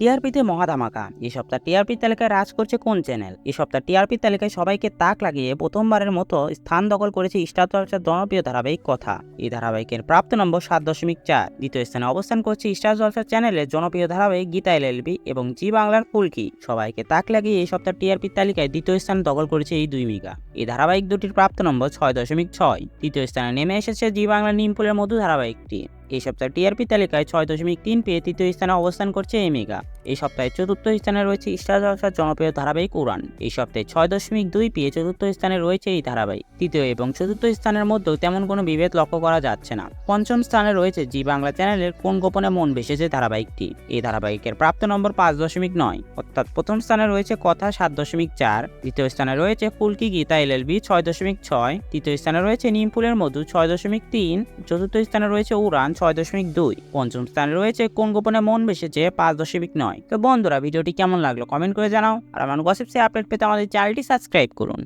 টিআরপিতে মহাধামাকা এই সপ্তাহ টিআরপি তালিকায় রাজ করছে কোন চ্যানেল? এই সপ্তাহ টিআরপি তালিকায় সবাইকে তাক লাগিয়ে প্রথমবারের মতো স্থান দখল করেছে স্টার জলসার জনপ্রিয় ধারাবাহিক কথা। এই ধারাবাহিকের প্রাপ্ত নম্বর সাত দশমিক চার। দ্বিতীয় স্থানে অবস্থান করছে স্টার জলসার চ্যানেলের জনপ্রিয় ধারাবাহিক গীতা এলএলবি এবং জি বাংলার ফুলকি। সবাইকে তাক লাগিয়ে এই সপ্তাহ টিআরপি তালিকায় দ্বিতীয় স্থান দখল করেছে এই দুই মিগা। এই ধারাবাহিক দুটির প্রাপ্ত নম্বর ছয় দশমিক ছয়। তৃতীয় স্থানে নেমে এসেছে জি বাংলা নিমপুলের মধু ধারাবাহিকটি। এই সপ্তাহে টিআরপি তালিকায় ছয় দশমিক তিন পেয়ে তৃতীয় স্থানে অবস্থান করছে এই মেগা। এই সপ্তাহে চতুর্থ স্থানে রয়েছে স্টার জলসার জনপ্রিয় ধারাবাহিক উড়ান। এই সপ্তাহে ছয় দশমিক দুই পেয়ে চতুর্থ স্থানে রয়েছে এই ধারাবাহিক। তৃতীয় এবং চতুর্থ স্থানের মধ্যেও তেমন কোনো বিভেদ লক্ষ্য করা যাচ্ছে না। পঞ্চম স্থানে রয়েছে জি বাংলা চ্যানেলের কোন গোপনে মন ভেসেছে ধারাবাহিকটি। এই ধারাবাহিকের প্রাপ্ত নম্বর পাঁচ দশমিক নয়। অর্থাৎ প্রথম স্থানে রয়েছে কথা সাত দশমিক চার, দ্বিতীয় স্থানে রয়েছে ফুলকি গীতা এল এলএলবি ছয় দশমিক ছয়, তৃতীয় স্থানে রয়েছে নিমপুলের মধু ছয় দশমিক তিন, চতুর্থ স্থানে রয়েছে উড়ান ছয় দশমিক দুই। পঞ্চম স্থানে রয়েছে কোন গোপনে মন ভেসেছে পাঁচ দশমিক নয়। তো বন্ধুরা, ভিডিওটি কেমন লাগল? কমেন্ট করে জানাও। আর আমার গসিপসে আপডেট পেতে আমাদের চ্যানেলটি সাবস্ক্রাইব করুন।